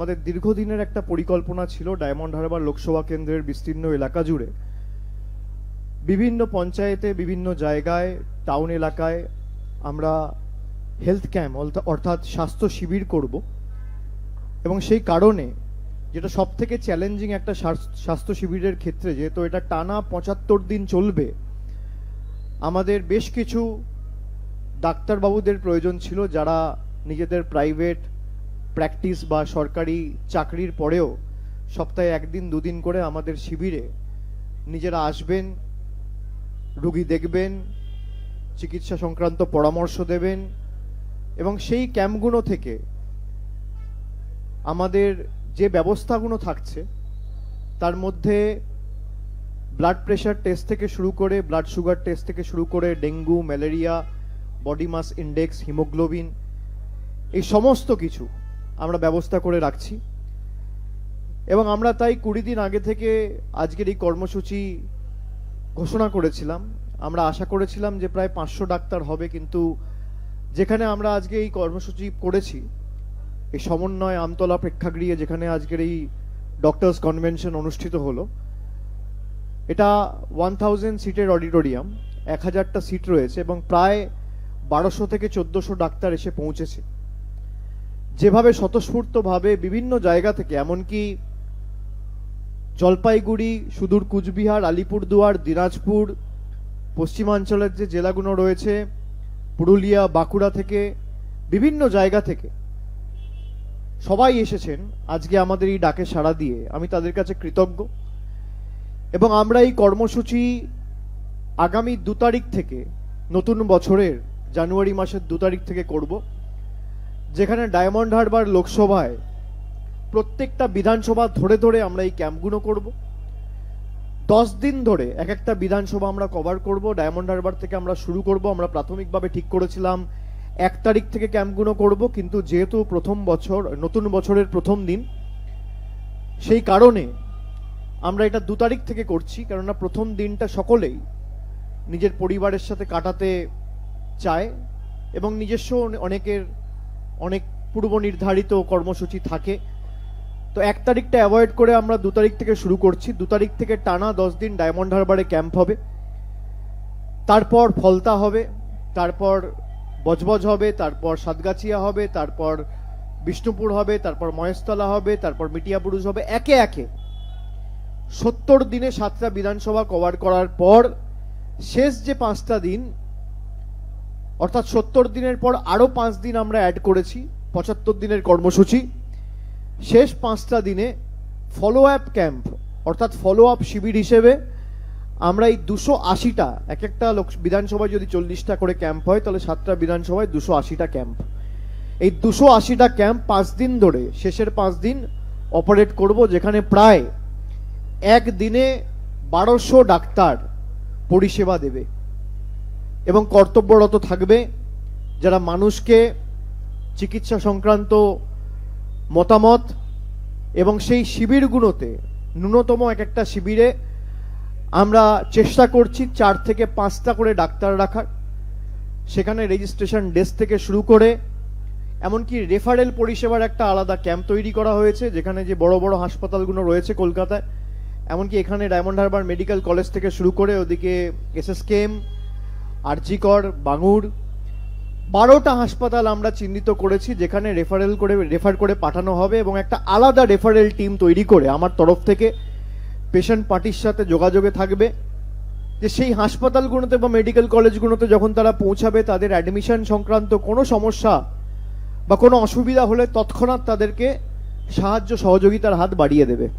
আমাদের দীর্ঘদিনের একটা পরিকল্পনা ছিল ডায়মন্ড হারবার লোকসভা কেন্দ্রের বিস্তীর্ণ এলাকা জুড়ে। বিভিন্ন পঞ্চায়েতে, বিভিন্ন জায়গায়, টাউন এলাকায় আমরা হেলথ ক্যাম্প অর্থাৎ স্বাস্থ্য শিবির করব। এবং সেই কারণে যেটা সব থেকে চ্যালেঞ্জিং একটা স্বাস্থ্য শিবিরের ক্ষেত্রে, যেহেতু এটা টানা পঁচাত্তর দিন চলবে, আমাদের বেশ কিছু ডাক্তারবাবুদের প্রয়োজন ছিল যারা নিজেদের প্রাইভেট প্র্যাকটিস বা সরকারি চাকরির পরেও সপ্তাহে একদিন, দুদিন করে আমাদের শিবিরে নিজেরা আসবেন, রুগী দেখবেন, চিকিৎসা সংক্রান্ত পরামর্শ দেবেন এবং সেই ক্যাম্পগুলো থেকে আমাদের যে ব্যবস্থাগুলো থাকছে, তার মধ্যে ব্লাড প্রেশার টেস্ট থেকে শুরু করে ব্লাড সুগার টেস্ট থেকে শুরু করে, dengue malaria body mass index haemoglobin এই সমস্ত কিছু আমরা ব্যবস্থা করে রাখছি। এবং আমরা তাই কুড়ি দিন আগে থেকে আজকের এই কর্মসূচি ঘোষণা করেছিলাম। আমরা আশা করেছিলাম যে প্রায় পাঁচশো ডাক্তার হবে, কিন্তু যেখানে আমরা আজকে এই কর্মসূচি করেছি, এই সমন্বয় আমতলা প্রেক্ষাগৃহে যেখানে আজকের এই ডক্টরস কনভেনশন অনুষ্ঠিত হলো, এটা ওয়ান থাউজেন্ড সিটের অডিটোরিয়াম এক হাজারটা সিট রয়েছে এবং প্রায় বারোশো থেকে চোদ্দোশো ডাক্তার এসে পৌঁছেছে। যেভাবে স্বতঃস্ফূর্তভাবে বিভিন্ন জায়গা থেকে, এমনকি জলপাইগুড়ি, সুদূর কুচবিহার, আলিপুরদুয়ার, দিনাজপুর, পশ্চিমাঞ্চলের যে জেলাগুলো রয়েছে, পুরুলিয়া, বাঁকুড়া থেকে, বিভিন্ন জায়গা থেকে সবাই এসেছেন আজকে আমাদের এই ডাকে সাড়া দিয়ে। আমি তাদের কাছে কৃতজ্ঞ। এবং আমরা এই কর্মসূচি আগামী দু তারিখ থেকে, নতুন বছরের জানুয়ারি মাসের দু তারিখ থেকে করব। যেখানে ডায়মন্ড হারবার লোকসভায় প্রত্যেকটা বিধানসভা ধরে ধরে আমরা এই ক্যাম্পগুলো করব। দশ দিন ধরে এক একটা বিধানসভা আমরা কভার করব, ডায়মন্ড হারবার থেকে আমরা শুরু করব, আমরা প্রাথমিকভাবে ঠিক করেছিলাম এক তারিখ থেকে ক্যাম্পগুলো করব, কিন্তু যেহেতু প্রথম বছর, নতুন বছরের প্রথম দিন, সেই কারণে আমরা এটা দু তারিখ থেকে করছি, কেননা প্রথম দিনটা সকলেই নিজের পরিবারের সাথে কাটাতে চায় এবং নিজস্ব অনেকের অনেক পূর্ব নির্ধারিত কর্মসূচি থাকে। তো এক তারিখটা অ্যাভয়েড করে আমরা দু তারিখ থেকে শুরু করছি। দু তারিখ থেকে টানা দশ দিন ডায়মন্ড হারবারে ক্যাম্প হবে। তারপর ফলতা হবে, তারপর বজবজ হবে, তারপর সাতগাছিয়া হবে, তারপর বিষ্ণুপুর হবে, তারপর মহেশতলা হবে, তারপর মিটিয়াপুরুষ হবে, একে একে। সত্তর দিনে সাতটা বিধানসভা কভার করার পর শেষ যে পাঁচটা দিন অর্থাৎ সত্তর দিনের পর আরও পাঁচ দিন আমরা অ্যাড করেছি, পঁচাত্তর দিনের কর্মসূচি। শেষ পাঁচটা দিনে ফলো আপ ক্যাম্প অর্থাৎ ফলো আপ শিবির হিসেবে আমরা এই দুশো আশিটা, এক একটা লোক, বিধানসভায় যদি চল্লিশটা করে ক্যাম্প হয়, তাহলে সাতটা বিধানসভায় দুশো আশিটা ক্যাম্প এই দুশো আশিটা ক্যাম্প পাঁচ দিন ধরে, শেষের পাঁচ দিন অপারেট করব, যেখানে প্রায় একদিনে বারোশো ডাক্তার পরিষেবা দেবে। এবং কর্তব্যরত থাকবে যারা মানুষকে চিকিৎসা সংক্রান্ত মতামত এবং সেই শিবিরগুলোতে ন্যূনতম এক একটা শিবিরে আমরা চেষ্টা করছি চার থেকে পাঁচটা করে ডাক্তার রাখার। সেখানে রেজিস্ট্রেশন ডেস্ক থেকে শুরু করে, এমনকি রেফারেল পরিষেবার একটা আলাদা ক্যাম্প তৈরি করা হয়েছে, যেখানে যে বড় বড় হাসপাতালগুলো রয়েছে কলকাতায়, এমনকি এখানে ডায়মন্ড হারবার মেডিকেল কলেজ থেকে শুরু করে ওদিকে এসএসকেএম আরজিকর, বাঙুর, বারোটা হাসপাতাল আমরা চিহ্নিত করেছি যেখানে রেফারেল করে রেফার করে পাঠানো হবে এবং একটা আলাদা রেফারেল টিম তৈরি করে আমার তরফ থেকে পেশেন্ট পার্টির সাথে যোগাযোগে থাকবে। যে সেই হাসপাতালগুলোতে বা মেডিকেল কলেজগুলোতে যখন তারা পৌঁছাবে, তাদের অ্যাডমিশন সংক্রান্ত কোনো সমস্যা বা কোনো অসুবিধা হলে তৎক্ষণাৎ তাদেরকে সাহায্য সহযোগিতার হাত বাড়িয়ে দেবে।